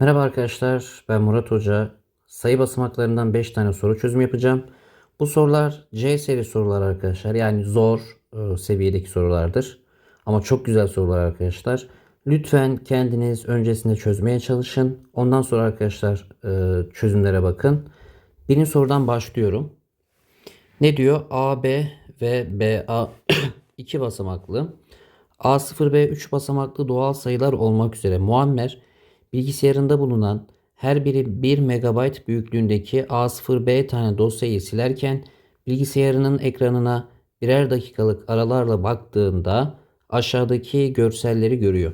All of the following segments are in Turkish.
Merhaba arkadaşlar, ben Murat Hoca. Sayı basamaklarından 5 tane soru çözüm yapacağım. Bu sorular C seri sorular arkadaşlar. Yani zor e, seviyedeki sorulardır. Ama çok güzel sorular arkadaşlar. Lütfen kendiniz öncesinde çözmeye çalışın. Ondan sonra arkadaşlar e, çözümlere bakın. Birinci sorudan başlıyorum. Ne diyor? A, B ve B, A 2 basamaklı. A0, B 3 basamaklı doğal sayılar olmak üzere Muammer bilgisayarında bulunan her biri 1 MB büyüklüğündeki A0B tane dosyayı silerken bilgisayarının ekranına birer dakikalık aralarla baktığında aşağıdaki görselleri görüyor.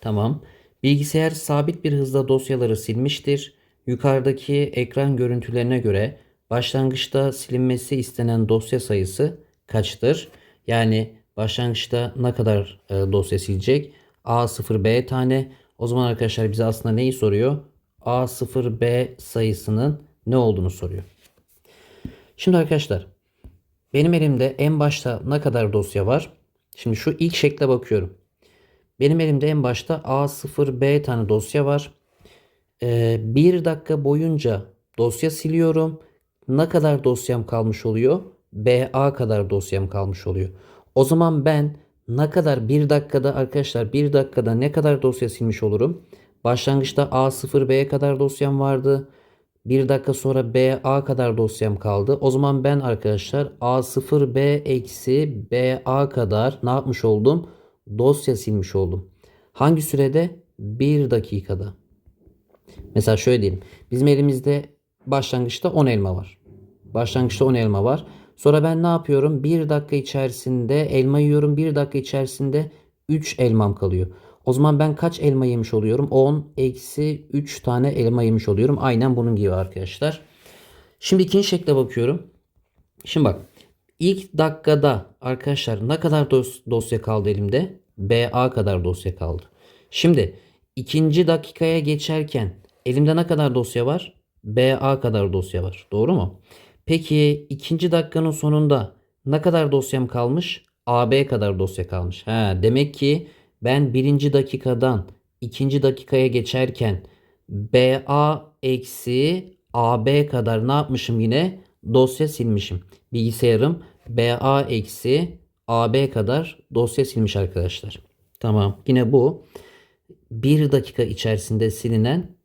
Tamam. Bilgisayar sabit bir hızda dosyaları silmiştir. Yukarıdaki ekran görüntülerine göre başlangıçta silinmesi istenen dosya sayısı kaçtır? Yani başlangıçta ne kadar e, dosya silecek? A0B tane. O zaman arkadaşlar bize aslında neyi soruyor? A0B sayısının ne olduğunu soruyor. Şimdi arkadaşlar benim elimde en başta ne kadar dosya var? Şimdi şu ilk şekle bakıyorum. Benim elimde en başta A0B tane dosya var. Ee, bir dakika boyunca dosya siliyorum. Ne kadar dosyam kalmış oluyor? BA kadar dosyam kalmış oluyor. O zaman ben ne kadar bir dakikada arkadaşlar bir dakikada ne kadar dosya silmiş olurum? Başlangıçta A0B'ye kadar dosyam vardı. Bir dakika sonra BA kadar dosyam kaldı. O zaman ben arkadaşlar A0B eksi BA kadar ne yapmış oldum? Dosya silmiş oldum. Hangi sürede? Bir dakikada. Mesela şöyle diyelim. Bizim elimizde başlangıçta 10 elma var. Başlangıçta 10 elma var. Sonra ben ne yapıyorum? 1 dakika içerisinde elma yiyorum. 1 dakika içerisinde 3 elmam kalıyor. O zaman ben kaç elma yemiş oluyorum? 10 eksi 3 tane elma yemiş oluyorum. Aynen bunun gibi arkadaşlar. Şimdi ikinci şekle bakıyorum. Şimdi bak. İlk dakikada arkadaşlar ne kadar dos- dosya kaldı elimde? BA kadar dosya kaldı. Şimdi ikinci dakikaya geçerken elimde ne kadar dosya var? BA kadar dosya var. Doğru mu? Peki ikinci dakikanın sonunda ne kadar dosyam kalmış? AB kadar dosya kalmış. Ha, demek ki ben birinci dakikadan ikinci dakikaya geçerken BA eksi AB kadar ne yapmışım yine? Dosya silmişim. Bilgisayarım BA eksi AB kadar dosya silmiş arkadaşlar. Tamam. Yine bu bir dakika içerisinde silinen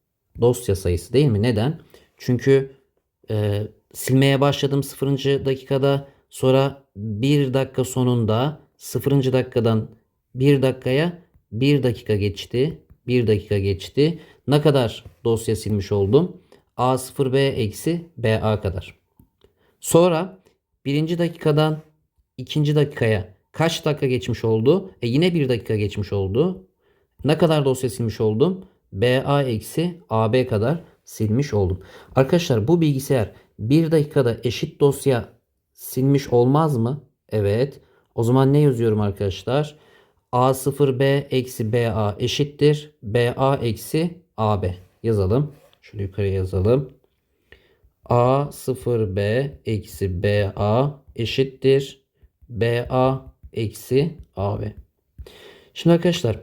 dosya sayısı değil mi? Neden? Çünkü e, silmeye başladım 0. dakikada sonra 1 dakika sonunda 0. dakikadan 1 dakikaya 1 dakika geçti. 1 dakika geçti. Ne kadar dosya silmiş oldum? A0B eksi BA kadar. Sonra birinci dakikadan ikinci dakikaya kaç dakika geçmiş oldu? E yine bir dakika geçmiş oldu. Ne kadar dosya silmiş oldum? BA eksi AB kadar silmiş oldum. Arkadaşlar bu bilgisayar bir dakikada eşit dosya silmiş olmaz mı? Evet. O zaman ne yazıyorum arkadaşlar? A0B eksi BA eşittir. BA eksi AB. Yazalım. Şöyle yukarıya yazalım. A0B eksi BA eşittir. BA eksi AB. Şimdi arkadaşlar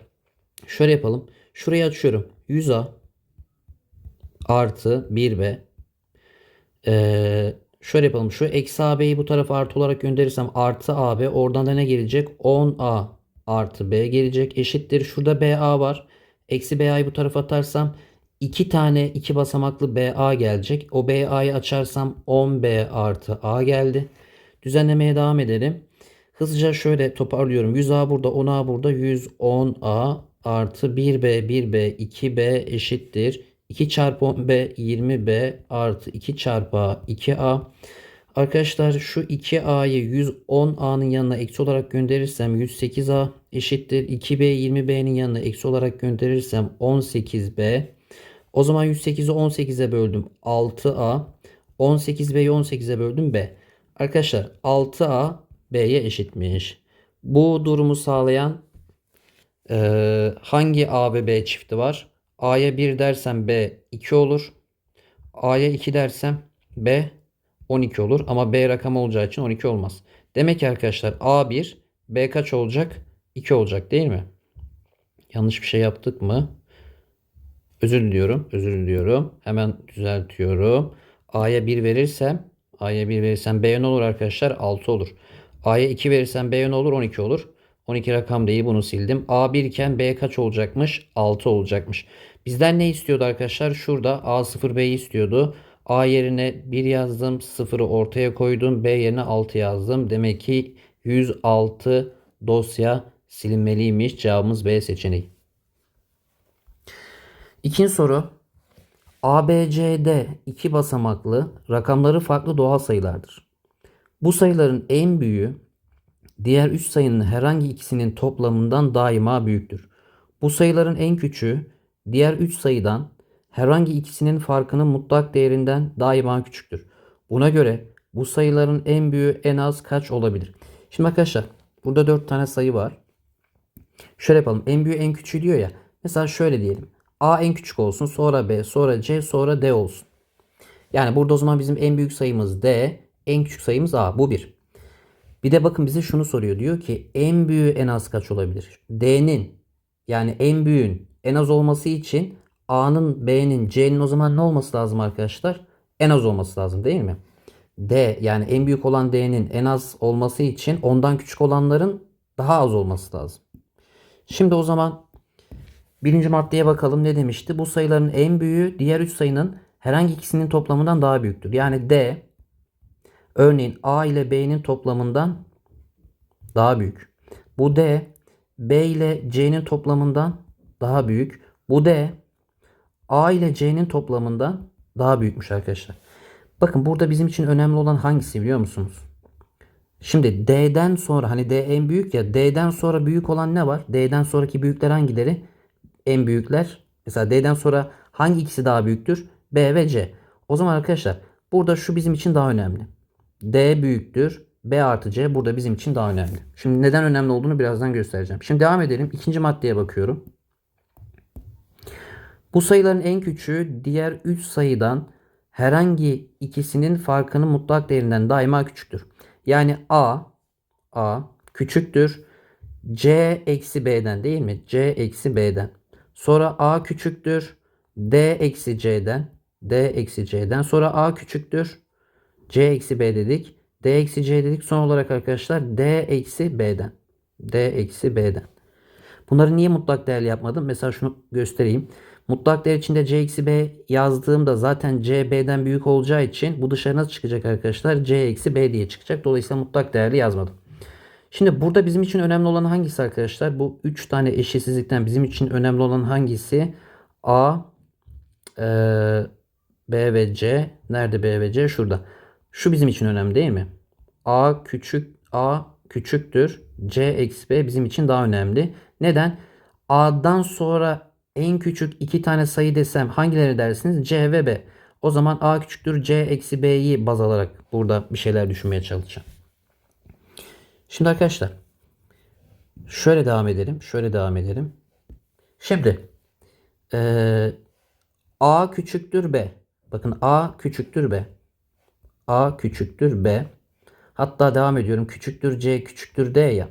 şöyle yapalım. Şurayı açıyorum. 100A artı 1B. Ee, şöyle yapalım. Şu eksi AB'yi bu tarafa artı olarak gönderirsem artı AB. Oradan da ne gelecek? 10A artı B gelecek. Eşittir. Şurada BA var. Eksi BA'yı bu tarafa atarsam 2 tane 2 basamaklı BA gelecek. O BA'yı açarsam 10B artı A geldi. Düzenlemeye devam edelim. Hızlıca şöyle toparlıyorum. 100A burada 10A burada 110A artı 1B 1B 2B eşittir. 2 çarpı 10B 20B artı 2 çarpı A 2A. Arkadaşlar şu 2A'yı 110A'nın yanına eksi olarak gönderirsem 108A eşittir. 2B 20B'nin yanına eksi olarak gönderirsem 18B. O zaman 108'i 18'e böldüm 6A. 18B'yi 18'e böldüm B. Arkadaşlar 6A B'ye eşitmiş. Bu durumu sağlayan e, hangi A ve B çifti var? A'ya 1 dersem B 2 olur. A'ya 2 dersem B 12 olur. Ama B rakam olacağı için 12 olmaz. Demek ki arkadaşlar A 1 B kaç olacak? 2 olacak değil mi? Yanlış bir şey yaptık mı? Özür diliyorum. Özür diliyorum. Hemen düzeltiyorum. A'ya 1 verirsem A'ya 1 verirsem B ne olur arkadaşlar? 6 olur. A'ya 2 verirsem B ne olur? 12 olur. 12 rakam değil bunu sildim. A 1 iken B kaç olacakmış? 6 olacakmış. Bizden ne istiyordu arkadaşlar? Şurada A0 B'yi istiyordu. A yerine 1 yazdım. 0'ı ortaya koydum. B yerine 6 yazdım. Demek ki 106 dosya silinmeliymiş. Cevabımız B seçeneği. İkinci soru. ABCD iki basamaklı rakamları farklı doğal sayılardır. Bu sayıların en büyüğü diğer 3 sayının herhangi ikisinin toplamından daima büyüktür. Bu sayıların en küçüğü diğer 3 sayıdan herhangi ikisinin farkının mutlak değerinden daima küçüktür. Buna göre bu sayıların en büyüğü en az kaç olabilir? Şimdi arkadaşlar burada 4 tane sayı var. Şöyle yapalım. En büyüğü en küçüğü diyor ya. Mesela şöyle diyelim. A en küçük olsun. Sonra B. Sonra C. Sonra D olsun. Yani burada o zaman bizim en büyük sayımız D. En küçük sayımız A. Bu bir. Bir de bakın bize şunu soruyor. Diyor ki en büyüğü en az kaç olabilir? D'nin yani en büyüğün en az olması için A'nın, B'nin, C'nin o zaman ne olması lazım arkadaşlar? En az olması lazım değil mi? D yani en büyük olan D'nin en az olması için ondan küçük olanların daha az olması lazım. Şimdi o zaman birinci maddeye bakalım ne demişti? Bu sayıların en büyüğü diğer üç sayının herhangi ikisinin toplamından daha büyüktür. Yani D örneğin A ile B'nin toplamından daha büyük. Bu D B ile C'nin toplamından daha büyük. Bu D A ile C'nin toplamından daha büyükmüş arkadaşlar. Bakın burada bizim için önemli olan hangisi biliyor musunuz? Şimdi D'den sonra hani D en büyük ya D'den sonra büyük olan ne var? D'den sonraki büyükler hangileri? En büyükler. Mesela D'den sonra hangi ikisi daha büyüktür? B ve C. O zaman arkadaşlar burada şu bizim için daha önemli. D büyüktür. B artı C burada bizim için daha önemli. Şimdi neden önemli olduğunu birazdan göstereceğim. Şimdi devam edelim. İkinci maddeye bakıyorum. Bu sayıların en küçüğü diğer 3 sayıdan herhangi ikisinin farkının mutlak değerinden daima küçüktür. Yani A A küçüktür C eksi B'den değil mi? C eksi B'den. Sonra A küçüktür D eksi C'den. D eksi C'den. Sonra A küçüktür C eksi B dedik. D eksi C dedik. Son olarak arkadaşlar D eksi B'den. D eksi B'den. Bunları niye mutlak değerli yapmadım? Mesela şunu göstereyim. Mutlak değer içinde c eksi b yazdığımda zaten c b'den büyük olacağı için bu dışarı nasıl çıkacak arkadaşlar? c eksi b diye çıkacak. Dolayısıyla mutlak değerli yazmadım. Şimdi burada bizim için önemli olan hangisi arkadaşlar? Bu 3 tane eşitsizlikten bizim için önemli olan hangisi? A, e, B ve C. Nerede B ve C? Şurada. Şu bizim için önemli değil mi? A küçük A küçüktür. C eksi B bizim için daha önemli. Neden? A'dan sonra en küçük iki tane sayı desem hangileri dersiniz? C ve B. O zaman A küçüktür C eksi B'yi baz alarak burada bir şeyler düşünmeye çalışacağım. Şimdi arkadaşlar şöyle devam edelim. Şöyle devam edelim. Şimdi ee, A küçüktür B. Bakın A küçüktür B. A küçüktür B. Hatta devam ediyorum. Küçüktür C küçüktür D ya.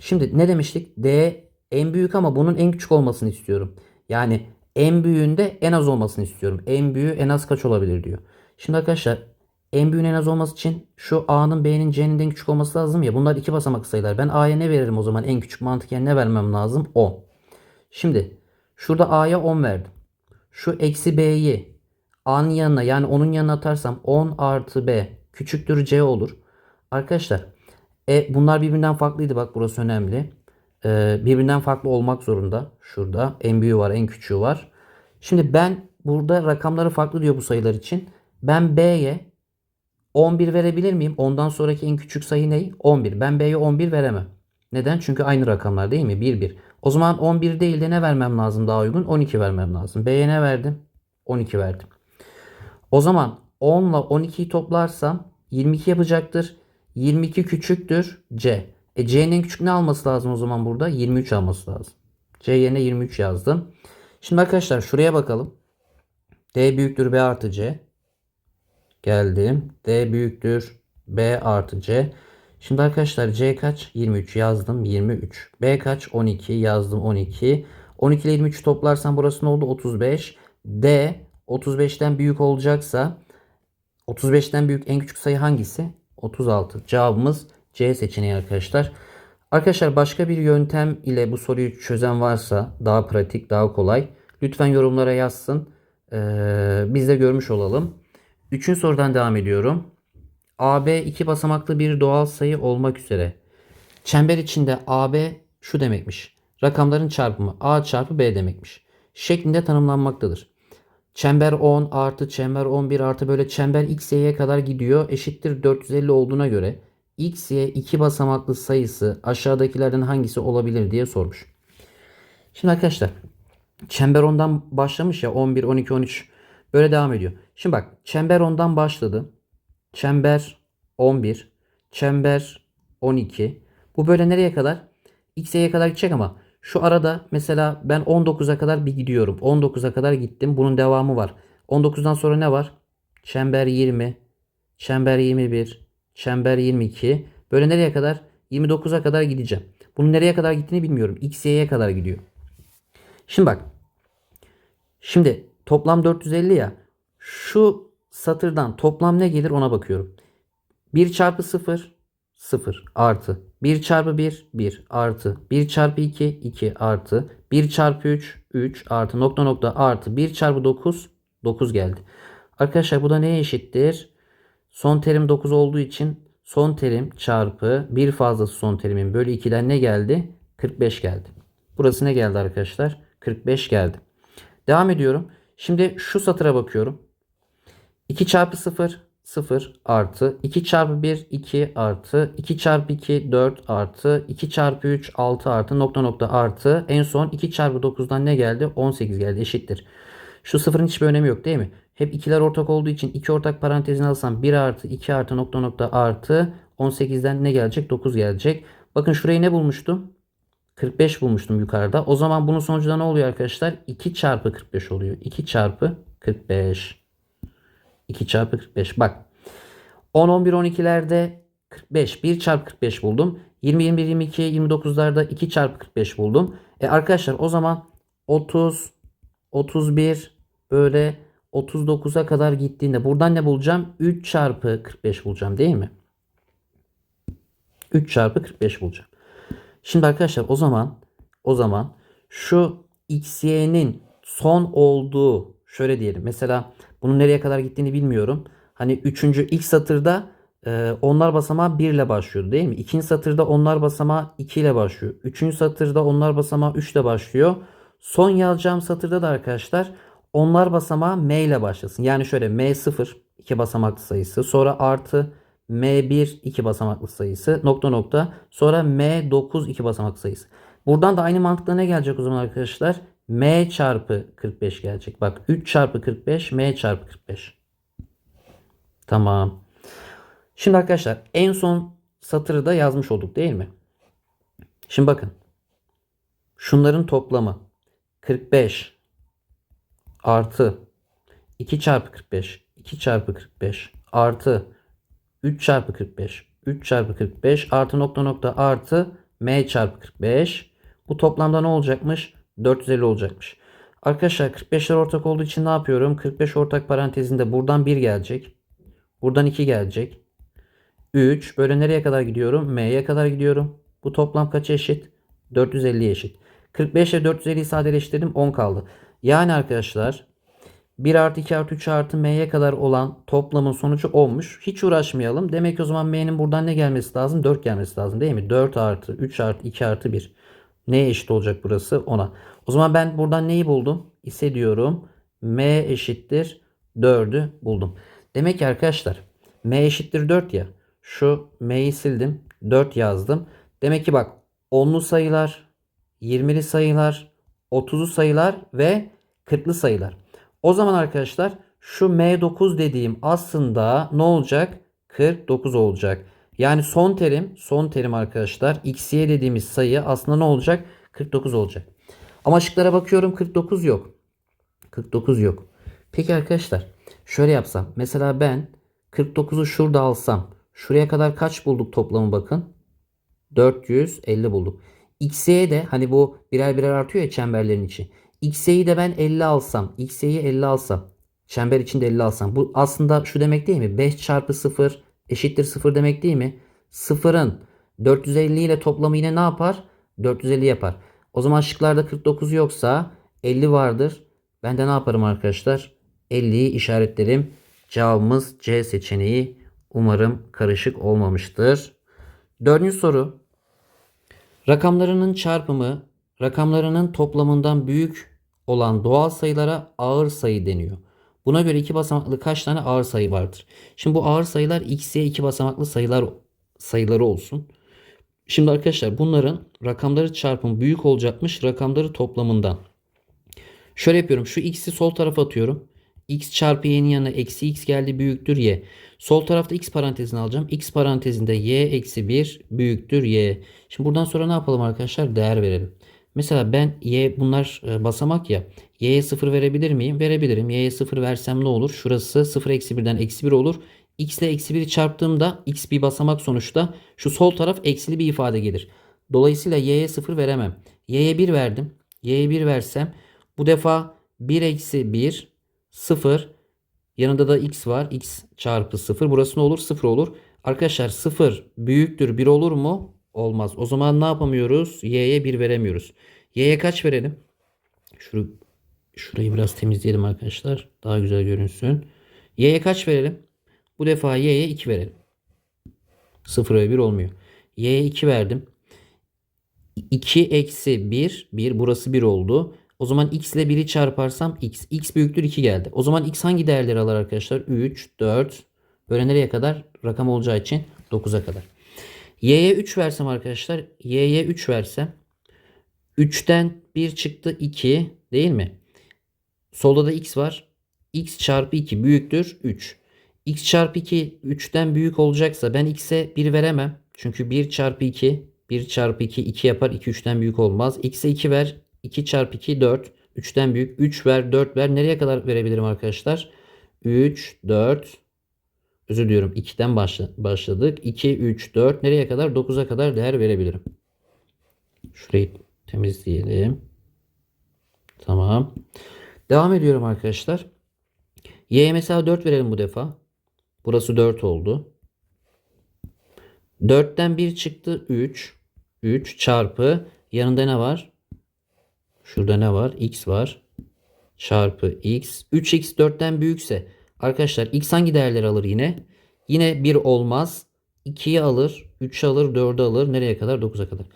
Şimdi ne demiştik? D en büyük ama bunun en küçük olmasını istiyorum. Yani en büyüğünde en az olmasını istiyorum. En büyüğü en az kaç olabilir diyor. Şimdi arkadaşlar en büyüğün en az olması için şu A'nın B'nin C'nin en küçük olması lazım ya. Bunlar iki basamak sayılar. Ben A'ya ne veririm o zaman? En küçük mantıken ne vermem lazım? 10. Şimdi şurada A'ya 10 verdim. Şu eksi B'yi A'nın yanına yani onun yanına atarsam 10 artı B küçüktür C olur. Arkadaşlar e, bunlar birbirinden farklıydı. Bak burası önemli. Ee, birbirinden farklı olmak zorunda. Şurada en büyüğü var, en küçüğü var. Şimdi ben burada rakamları farklı diyor bu sayılar için. Ben B'ye 11 verebilir miyim? Ondan sonraki en küçük sayı ne? 11. Ben B'ye 11 veremem. Neden? Çünkü aynı rakamlar değil mi? 1 1. O zaman 11 değil de ne vermem lazım daha uygun? 12 vermem lazım. B'ye ne verdim? 12 verdim. O zaman 10 ile 12'yi toplarsam 22 yapacaktır. 22 küçüktür C. E C'nin küçük ne alması lazım o zaman burada? 23 alması lazım. C yerine 23 yazdım. Şimdi arkadaşlar şuraya bakalım. D büyüktür B artı C. Geldim. D büyüktür B artı C. Şimdi arkadaşlar C kaç? 23 yazdım. 23. B kaç? 12 yazdım. 12. 12 ile 23 toplarsam burası ne oldu? 35. D 35'ten büyük olacaksa 35'ten büyük en küçük sayı hangisi? 36. Cevabımız C seçeneği arkadaşlar. Arkadaşlar başka bir yöntem ile bu soruyu çözen varsa daha pratik, daha kolay lütfen yorumlara yazsın. Ee, biz de görmüş olalım. Üçüncü sorudan devam ediyorum. AB iki basamaklı bir doğal sayı olmak üzere. Çember içinde AB şu demekmiş. Rakamların çarpımı A çarpı B demekmiş. Şeklinde tanımlanmaktadır. Çember 10 artı çember 11 artı böyle çember x y'ye kadar gidiyor. Eşittir 450 olduğuna göre x y iki basamaklı sayısı aşağıdakilerden hangisi olabilir diye sormuş. Şimdi arkadaşlar çember 10'dan başlamış ya 11, 12, 13 böyle devam ediyor. Şimdi bak çember 10'dan başladı. Çember 11, çember 12. Bu böyle nereye kadar? X y'ye kadar gidecek ama şu arada mesela ben 19'a kadar bir gidiyorum. 19'a kadar gittim. Bunun devamı var. 19'dan sonra ne var? Çember 20, çember 21, çember 22. Böyle nereye kadar? 29'a kadar gideceğim. Bunun nereye kadar gittiğini bilmiyorum. X, Y'ye kadar gidiyor. Şimdi bak. Şimdi toplam 450 ya. Şu satırdan toplam ne gelir ona bakıyorum. 1 çarpı 0 0 artı 1 çarpı 1 1 artı 1 çarpı 2 2 artı 1 çarpı 3 3 artı nokta nokta artı 1 çarpı 9 9 geldi. Arkadaşlar bu da neye eşittir? Son terim 9 olduğu için son terim çarpı bir fazlası son terimin bölü 2'den ne geldi? 45 geldi. Burası ne geldi arkadaşlar? 45 geldi. Devam ediyorum. Şimdi şu satıra bakıyorum. 2 çarpı 0 0 artı 2 çarpı 1 2 artı 2 çarpı 2 4 artı 2 çarpı 3 6 artı nokta nokta artı en son 2 çarpı 9'dan ne geldi? 18 geldi eşittir. Şu sıfırın hiçbir önemi yok değil mi? Hep ikiler ortak olduğu için iki ortak parantezine alsam 1 artı 2 artı nokta nokta artı 18'den ne gelecek? 9 gelecek. Bakın şurayı ne bulmuştum? 45 bulmuştum yukarıda. O zaman bunun sonucunda ne oluyor arkadaşlar? 2 çarpı 45 oluyor. 2 çarpı 45. 2 çarpı 45. Bak 10, 11, 12'lerde 45. 1 çarpı 45 buldum. 20, 21, 22, 29'larda 2 çarpı 45 buldum. E arkadaşlar o zaman 30, 31 böyle 39'a kadar gittiğinde buradan ne bulacağım? 3 çarpı 45 bulacağım değil mi? 3 çarpı 45 bulacağım. Şimdi arkadaşlar o zaman o zaman şu xy'nin son olduğu şöyle diyelim. Mesela bunun nereye kadar gittiğini bilmiyorum. Hani 3. ilk satırda e, onlar basamağı 1 ile başlıyordu değil mi? İkinci satırda onlar basamağı 2 ile başlıyor. Üçüncü satırda onlar basamağı 3 ile başlıyor. Son yazacağım satırda da arkadaşlar onlar basamağı M ile başlasın. Yani şöyle M0 2 basamaklı sayısı. Sonra artı M1 2 basamaklı sayısı. Nokta nokta. Sonra M9 2 basamaklı sayısı. Buradan da aynı mantıkla ne gelecek o zaman arkadaşlar? M çarpı 45 gelecek. Bak 3 çarpı 45 M çarpı 45. Tamam. Şimdi arkadaşlar en son satırı da yazmış olduk değil mi? Şimdi bakın. Şunların toplamı 45 artı 2 çarpı 45 2 çarpı 45 artı 3 çarpı 45 3 çarpı 45 artı nokta nokta artı m çarpı 45 bu toplamda ne olacakmış 450 olacakmış arkadaşlar 45'ler ortak olduğu için ne yapıyorum 45 ortak parantezinde buradan 1 gelecek buradan 2 gelecek 3 böyle nereye kadar gidiyorum m'ye kadar gidiyorum bu toplam kaça eşit 450'ye eşit 45 ile 450'yi sadeleştirdim 10 kaldı yani arkadaşlar 1 artı 2 artı 3 artı m'ye kadar olan toplamın sonucu olmuş. Hiç uğraşmayalım. Demek ki o zaman m'nin buradan ne gelmesi lazım? 4 gelmesi lazım değil mi? 4 artı 3 artı 2 artı 1. Neye eşit olacak burası? 10'a. O zaman ben buradan neyi buldum? İse diyorum m eşittir 4'ü buldum. Demek ki arkadaşlar m eşittir 4 ya. Şu m'yi sildim. 4 yazdım. Demek ki bak 10'lu sayılar, 20'li sayılar, 30'lu sayılar ve 40'lı sayılar. O zaman arkadaşlar şu M9 dediğim aslında ne olacak? 49 olacak. Yani son terim, son terim arkadaşlar xy dediğimiz sayı aslında ne olacak? 49 olacak. Ama şıklara bakıyorum 49 yok. 49 yok. Peki arkadaşlar şöyle yapsam. Mesela ben 49'u şurada alsam. Şuraya kadar kaç bulduk toplamı bakın. 450 bulduk. X'ye de hani bu birer birer artıyor ya çemberlerin içi. x'yi de ben 50 alsam. x'yi 50 alsam. Çember içinde 50 alsam. Bu aslında şu demek değil mi? 5 çarpı 0 eşittir 0 demek değil mi? 0'ın 450 ile toplamı yine ne yapar? 450 yapar. O zaman şıklarda 49 yoksa 50 vardır. Ben de ne yaparım arkadaşlar? 50'yi işaretlerim. Cevabımız C seçeneği. Umarım karışık olmamıştır. Dördüncü soru. Rakamlarının çarpımı rakamlarının toplamından büyük olan doğal sayılara ağır sayı deniyor. Buna göre iki basamaklı kaç tane ağır sayı vardır? Şimdi bu ağır sayılar x'ye iki basamaklı sayılar sayıları olsun. Şimdi arkadaşlar bunların rakamları çarpımı büyük olacakmış rakamları toplamından. Şöyle yapıyorum. Şu x'i sol tarafa atıyorum. x çarpı y'nin yanına eksi x geldi büyüktür y. Sol tarafta x parantezini alacağım. x parantezinde y eksi 1 büyüktür y. Şimdi buradan sonra ne yapalım arkadaşlar? Değer verelim. Mesela ben y bunlar e, basamak ya. y'ye 0 verebilir miyim? Verebilirim. y'ye 0 versem ne olur? Şurası 0 eksi 1'den eksi 1 olur. x ile eksi 1'i çarptığımda x bir basamak sonuçta. Şu sol taraf eksili bir ifade gelir. Dolayısıyla y'ye 0 veremem. y'ye 1 verdim. y'ye 1 versem bu defa 1 eksi 1 0 yanında da x var. x çarpı 0 burası ne olur? 0 olur. Arkadaşlar 0 büyüktür 1 olur mu? Olmaz. O zaman ne yapamıyoruz? y'ye 1 veremiyoruz. y'ye kaç verelim? Şur şurayı biraz temizleyelim arkadaşlar. Daha güzel görünsün. y'ye kaç verelim? Bu defa y'ye 2 verelim. 0 ve 1 olmuyor. y'ye 2 verdim. 2 eksi 1. 1 burası 1 oldu. O zaman x ile 1'i çarparsam x. x büyüktür 2 geldi. O zaman x hangi değerleri alır arkadaşlar? 3, 4. Böyle nereye kadar? Rakam olacağı için 9'a kadar. Y'ye 3 versem arkadaşlar. y'ye 3 versem. 3'ten 1 çıktı 2 değil mi? Solda da x var. x çarpı 2 büyüktür 3. x çarpı 2 3'ten büyük olacaksa ben x'e 1 veremem. Çünkü 1 çarpı 2 1 çarpı 2 2 yapar. 2 3'ten büyük olmaz. X'e 2 ver. 2 çarpı 2 4. 3'ten büyük. 3 ver 4 ver. Nereye kadar verebilirim arkadaşlar? 3 4 özür diliyorum 2'den başla, başladık. 2 3 4 nereye kadar? 9'a kadar değer verebilirim. Şurayı temizleyelim. Tamam. Devam ediyorum arkadaşlar. Y'ye mesela 4 verelim bu defa. Burası 4 oldu. 4'ten 1 çıktı 3. 3 çarpı yanında ne var? Şurada ne var? X var. Çarpı X. 3X 4'ten büyükse arkadaşlar X hangi değerleri alır yine? Yine 1 olmaz. 2'yi alır. 3'ü alır. 4'ü alır. Nereye kadar? 9'a kadar.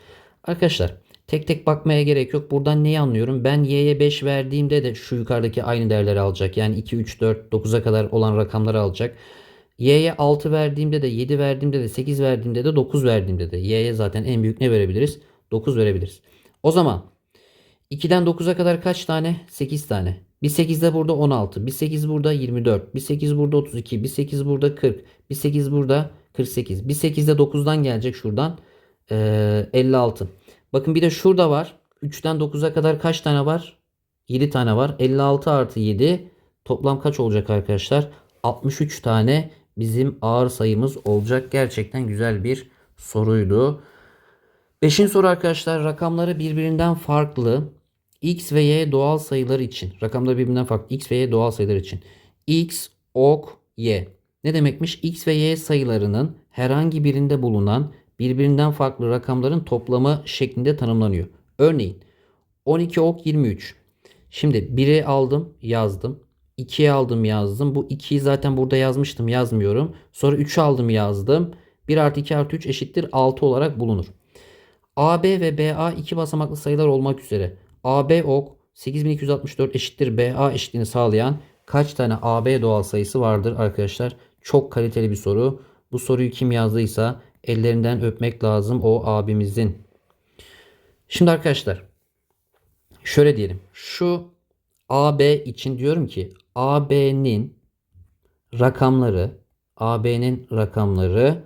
Arkadaşlar tek tek bakmaya gerek yok. Buradan neyi anlıyorum? Ben Y'ye 5 verdiğimde de şu yukarıdaki aynı değerleri alacak. Yani 2, 3, 4, 9'a kadar olan rakamları alacak. Y'ye 6 verdiğimde de 7 verdiğimde de 8 verdiğimde de 9 verdiğimde de Y'ye zaten en büyük ne verebiliriz? 9 verebiliriz. O zaman 2'den 9'a kadar kaç tane? 8 tane. Bir 8 de burada 16. Bir 8 burada 24. Bir 8 burada 32. Bir 8 burada 40. Bir 8 burada 48. Bir 8 de 9'dan gelecek şuradan. Ee, 56. Bakın bir de şurada var. 3'ten 9'a kadar kaç tane var? 7 tane var. 56 artı 7 toplam kaç olacak arkadaşlar? 63 tane bizim ağır sayımız olacak. Gerçekten güzel bir soruydu. Beşinci soru arkadaşlar rakamları birbirinden farklı x ve y doğal sayılar için rakamları birbirinden farklı x ve y doğal sayılar için x, ok, y ne demekmiş? x ve y sayılarının herhangi birinde bulunan birbirinden farklı rakamların toplamı şeklinde tanımlanıyor. Örneğin 12 ok 23. Şimdi 1'i aldım yazdım. 2'yi aldım yazdım. Bu 2'yi zaten burada yazmıştım yazmıyorum. Sonra 3'ü aldım yazdım. 1 artı 2 artı 3 eşittir 6 olarak bulunur. AB ve BA iki basamaklı sayılar olmak üzere AB ok 8264 eşittir BA eşitliğini sağlayan kaç tane AB doğal sayısı vardır arkadaşlar? Çok kaliteli bir soru. Bu soruyu kim yazdıysa ellerinden öpmek lazım o abimizin. Şimdi arkadaşlar şöyle diyelim. Şu AB için diyorum ki AB'nin rakamları AB'nin rakamları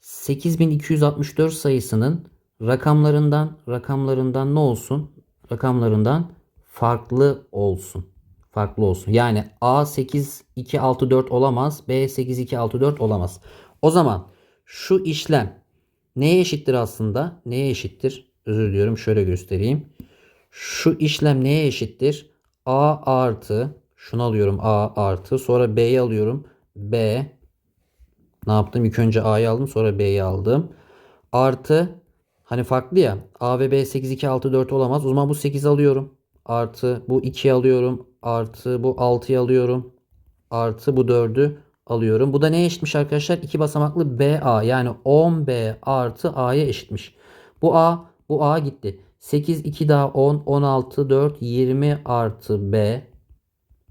8264 sayısının rakamlarından rakamlarından ne olsun? Rakamlarından farklı olsun. Farklı olsun. Yani A 8264 olamaz. B 8264 olamaz. O zaman şu işlem neye eşittir aslında? Neye eşittir? Özür diliyorum şöyle göstereyim. Şu işlem neye eşittir? A artı şunu alıyorum A artı sonra B'yi alıyorum. B ne yaptım? İlk önce A'yı aldım sonra B'yi aldım. Artı hani farklı ya A ve B 8 2 6 4 olamaz. O zaman bu 8 alıyorum. Artı bu 2'yi alıyorum. Artı bu 6'yı alıyorum. Artı bu 4'ü alıyorum. Bu da neye eşitmiş arkadaşlar? 2 basamaklı BA yani 10B artı A'ya eşitmiş. Bu A bu A gitti. 8 2 daha 10 16 4 20 artı B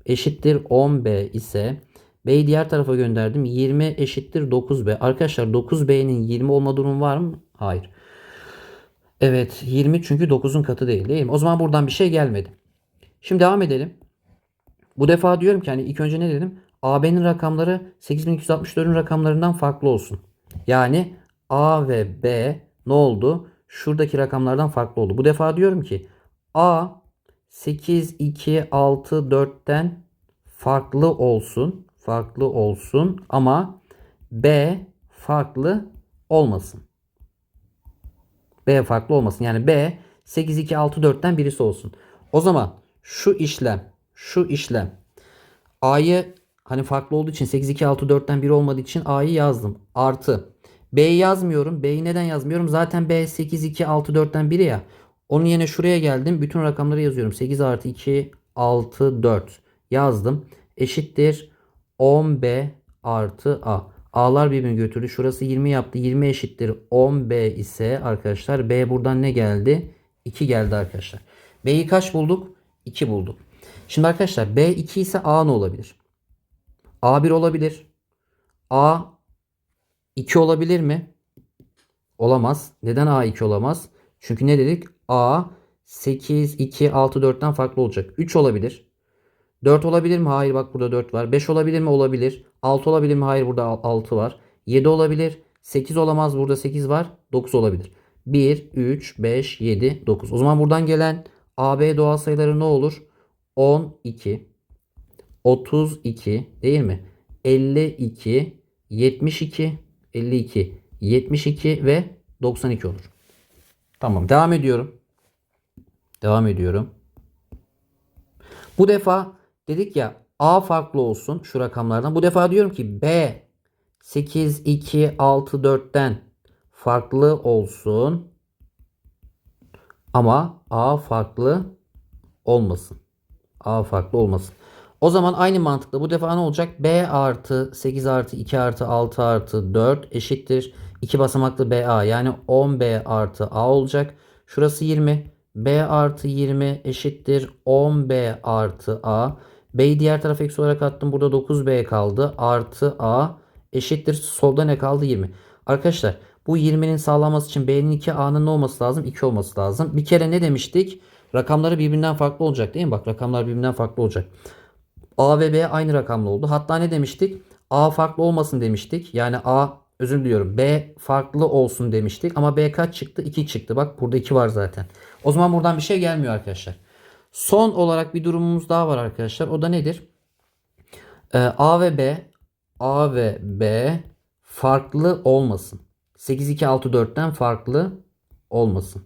eşittir 10B ise B'yi diğer tarafa gönderdim. 20 eşittir 9B. Arkadaşlar 9B'nin 20 olma durumu var mı? Hayır. Evet 20 çünkü 9'un katı değil değil mi? O zaman buradan bir şey gelmedi. Şimdi devam edelim. Bu defa diyorum ki hani ilk önce ne dedim? AB'nin rakamları 8264'ün rakamlarından farklı olsun. Yani A ve B ne oldu? Şuradaki rakamlardan farklı oldu. Bu defa diyorum ki A 8, 2, 6, 4'ten farklı olsun. Farklı olsun ama B farklı olmasın. B farklı olmasın. Yani B 8, 2, 6, 4'ten birisi olsun. O zaman şu işlem, şu işlem A'yı hani farklı olduğu için 8, 2, 6, 4'ten biri olmadığı için A'yı yazdım. Artı B'yi yazmıyorum. B'yi neden yazmıyorum? Zaten B 8, 2, 6, 4'ten biri ya. Onun yerine şuraya geldim. Bütün rakamları yazıyorum. 8 artı 2, 6, 4 yazdım. Eşittir 10B artı A. A'lar birbirini götürdü. Şurası 20 yaptı. 20 eşittir 10B ise arkadaşlar B buradan ne geldi? 2 geldi arkadaşlar. B'yi kaç bulduk? 2 bulduk. Şimdi arkadaşlar B2 ise A ne olabilir? A1 olabilir. A 2 olabilir mi? Olamaz. Neden A2 olamaz? Çünkü ne dedik? A 8, 2, 6, 4'ten farklı olacak. 3 olabilir. 4 olabilir mi? Hayır bak burada 4 var. 5 olabilir mi? Olabilir. 6 olabilir mi? Hayır burada 6 var. 7 olabilir. 8 olamaz. Burada 8 var. 9 olabilir. 1, 3, 5, 7, 9. O zaman buradan gelen AB doğal sayıları ne olur? 12, 32 değil mi? 52, 72, 52, 72 ve 92 olur. Tamam devam ediyorum. Devam ediyorum. Bu defa dedik ya A farklı olsun şu rakamlardan. Bu defa diyorum ki B 8, 2, 6, 4'ten farklı olsun. Ama A farklı olmasın. A farklı olmasın. O zaman aynı mantıkla bu defa ne olacak? B artı 8 artı 2 artı 6 artı 4 eşittir. 2 basamaklı BA yani 10B artı A olacak. Şurası 20. B artı 20 eşittir 10B artı A. B'yi diğer tarafa eksi olarak attım. Burada 9B kaldı. Artı A eşittir. Solda ne kaldı? 20. Arkadaşlar bu 20'nin sağlanması için B'nin 2 A'nın ne olması lazım? 2 olması lazım. Bir kere ne demiştik? Rakamları birbirinden farklı olacak değil mi? Bak rakamlar birbirinden farklı olacak. A ve B aynı rakamlı oldu. Hatta ne demiştik? A farklı olmasın demiştik. Yani A özür diliyorum. B farklı olsun demiştik. Ama B kaç çıktı? 2 çıktı. Bak burada 2 var zaten. O zaman buradan bir şey gelmiyor arkadaşlar. Son olarak bir durumumuz daha var arkadaşlar. O da nedir? Ee, A ve B A ve B farklı olmasın. 8 2 6 4'ten farklı olmasın.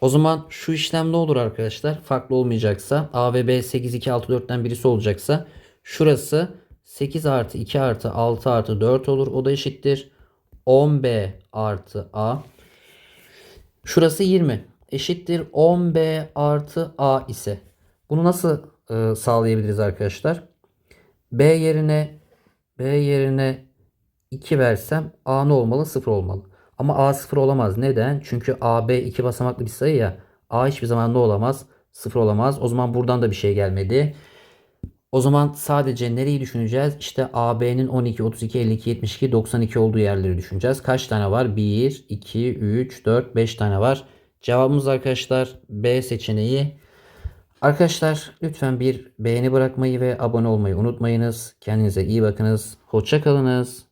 O zaman şu işlem ne olur arkadaşlar? Farklı olmayacaksa A ve B 8 2 6 4'ten birisi olacaksa şurası 8 artı 2 artı 6 artı 4 olur. O da eşittir 10B artı A. Şurası 20 eşittir 10B artı A ise bunu nasıl e, sağlayabiliriz arkadaşlar? B yerine B yerine 2 versem A ne olmalı? 0 olmalı. Ama A 0 olamaz. Neden? Çünkü AB 2 basamaklı bir sayı ya. A hiçbir zaman ne olamaz? 0 olamaz. O zaman buradan da bir şey gelmedi. O zaman sadece nereyi düşüneceğiz? İşte AB'nin 12, 32, 52, 72, 92 olduğu yerleri düşüneceğiz. Kaç tane var? 1, 2, 3, 4, 5 tane var. Cevabımız arkadaşlar B seçeneği. Arkadaşlar lütfen bir beğeni bırakmayı ve abone olmayı unutmayınız. Kendinize iyi bakınız. Hoşça kalınız.